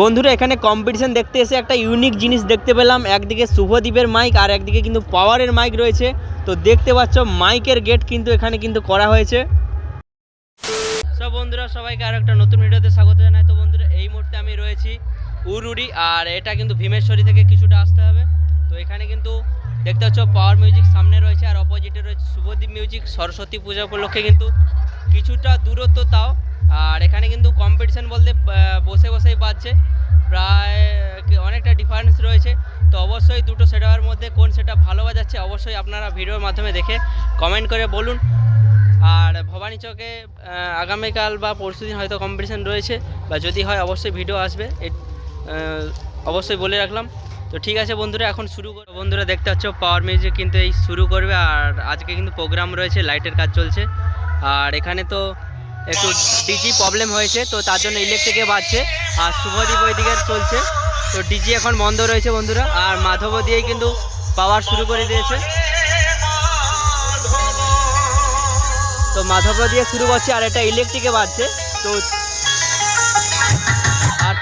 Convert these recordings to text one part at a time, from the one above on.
বন্ধুরা, এখানে কম্পিটিশন দেখতে এসে একটা ইউনিক জিনিস দেখতে পেলাম। একদিকে শুভদীপের মাইক আর একদিকে কিন্তু পাওয়ারের মাইক রয়েছে। তো দেখতে পাচ্ছ মাইকের গেট কিন্তু এখানে কিন্তু করা হয়েছে। সব বন্ধুরা, সবাইকে আর একটা নতুন ভিডিওতে স্বাগত জানাই। তো বন্ধুরা, এই মুহূর্তে আমি রয়েছি উরুড়ি আর এটা কিন্তু ভীমেশ্বরী থেকে কিছুটা আসতে হবে। তো এখানে কিন্তু দেখতে পাচ্ছ পাওয়ার মিউজিক সামনে রয়েছে, আর অপোজিটে রয়েছে শুভদীপ মিউজিক সরস্বতী পূজা উপলক্ষে কিন্তু কিছুটা দূরত্ব তাও আর এখানে কিন্তু কম্পিটিশন বলতে বসে বসেই বাজছে প্রায় অনেকটা ডিফারেন্স রয়েছে। তো অবশ্যই দুটো সেটার মধ্যে কোন সেটা ভালো বাজাচ্ছে অবশ্যই আপনারা ভিডিওর মাধ্যমে দেখে কমেন্ট করে বলুন। আর ভবানী চকে আগামীকাল বা পরশুদিন হয়তো কম্পিটিশন রয়েছে, বা যদি হয় অবশ্যই ভিডিও আসবে। অবশ্যই বলে রাখলাম। তো ঠিক আছে বন্ধুরা, এখন শুরু করো বন্ধুরা, দেখতে পাচ্ছ পাওয়ার মিউজিক কিন্তু এই শুরু করবে। আর আজকে কিন্তু প্রোগ্রাম রয়েছে লাইটের কাজ চলছে। আর এখানে তো একটু ডিজি প্রবলেম হয়েছে, তো তার জন্য ইলেকট্রিকে বাজছে, আর শুভদীপ ওইদিকে চলছে। তো ডিজি এখন বন্ধ রয়েছে বন্ধুরা, আর মাধব দিয়েই কিন্তু পাওয়ার শুরু করে দিয়েছে। তো মাধব দিয়ে শুরু করছে, আর এটা ইলেকট্রিকে বাজছে, তো আর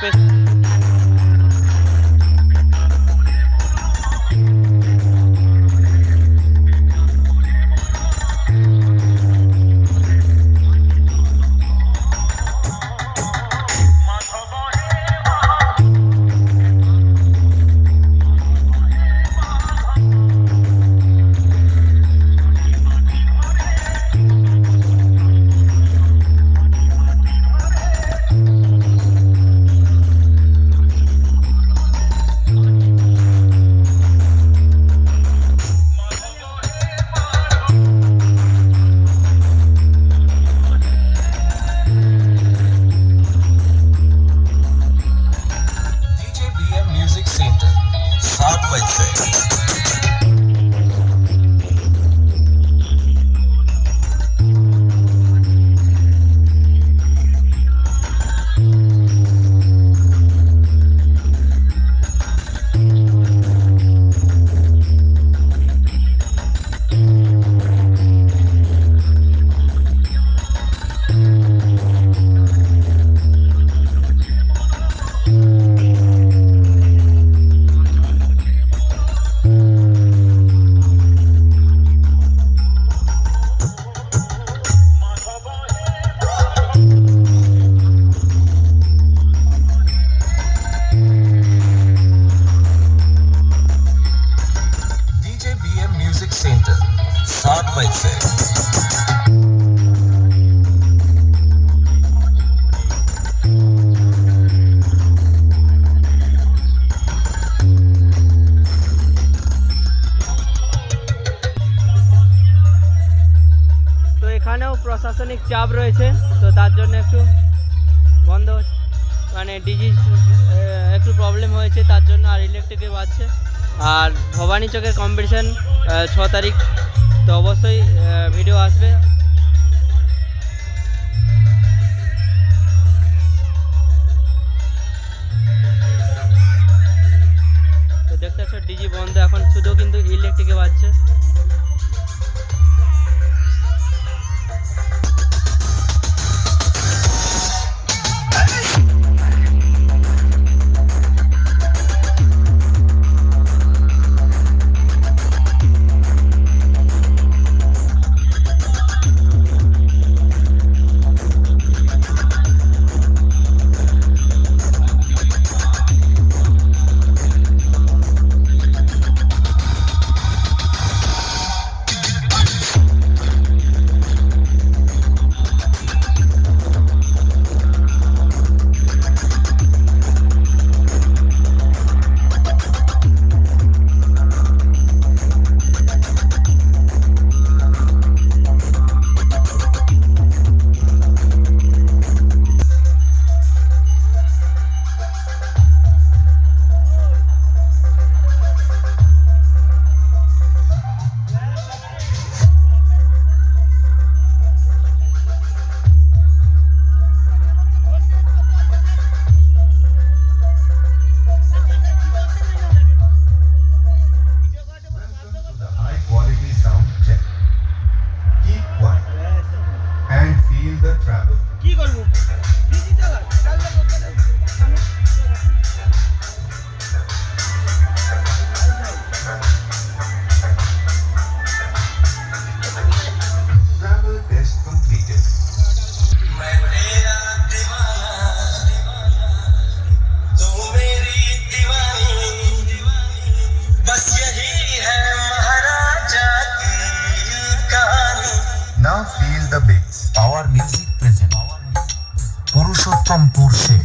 পাইছে। এখানেও প্রশাসনিক চাপ রয়েছে, তো তার জন্য একটু বন্ধ মানে ডিজিজ একটু প্রবলেম হয়েছে, তার জন্য আর ইলেকট্রিকে বাড়ছে আর ভবানী চকের কম্পিটিশান ছ তারিখ তো অবশ্যই ভিডিও আসবে। পাওয়ার মিউজিক প্রেজেন্ট পুরুষোত্তম পুরুষে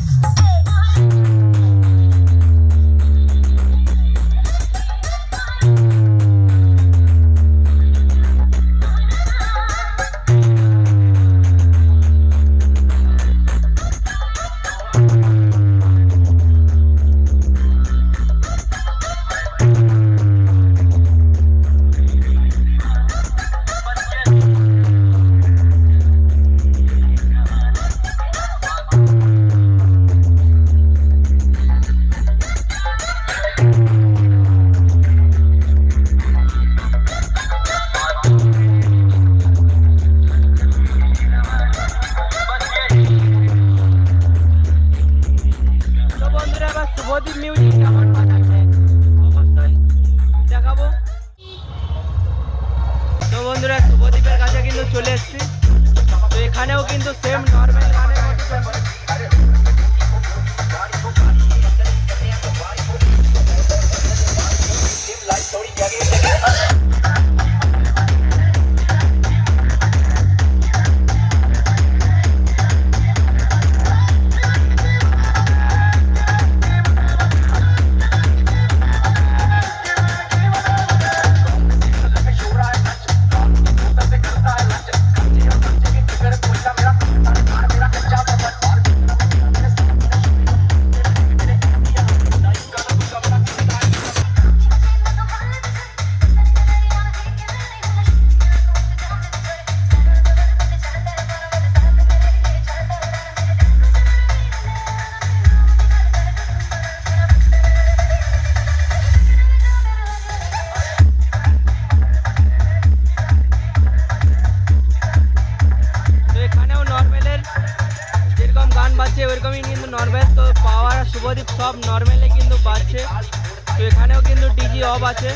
তো এখানেও কিন্তু সেম নর্মাল গানের মতো যেরকম গান বাজছে ওইরকমই কিন্তু নর্মাল তো পাওয়ার শুভদীপ সব নর্মালে কিন্তু বাজছে। তো এখানেও কিন্তু ডিজি অফ আছে।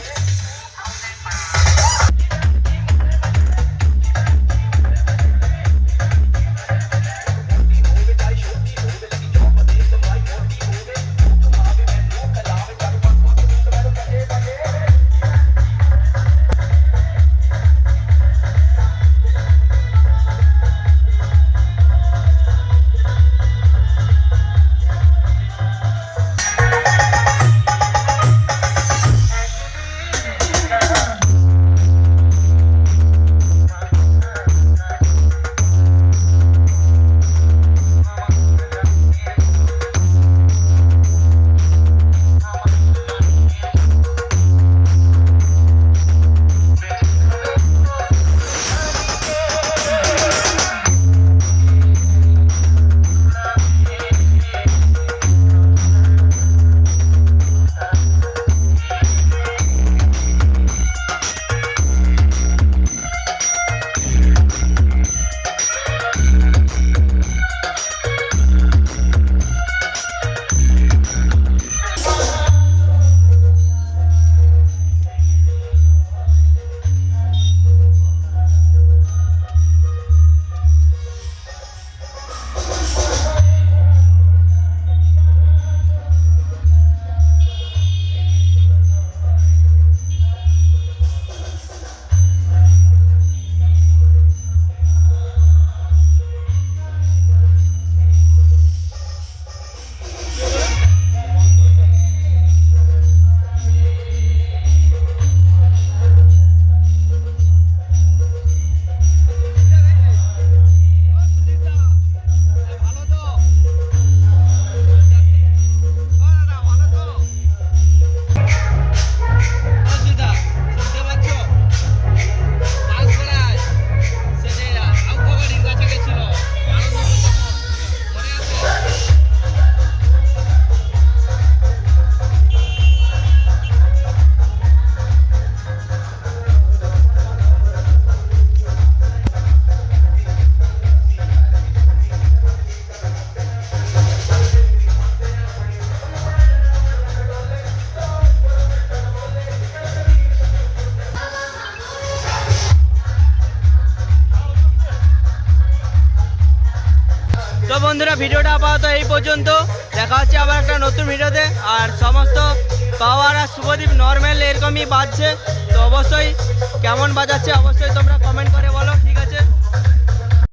বন্ধুরা, ভিডিওটা আপাতত এই পর্যন্ত। দেখা হচ্ছে আবার একটা নতুন ভিডিওতে। আর সমস্ত পাওয়ার আর শুভদীপ নর্মাল এরকমই বাজছে। তো অবশ্যই কেমন বাজাচ্ছে অবশ্যই তোমরা কমেন্ট করে বলো।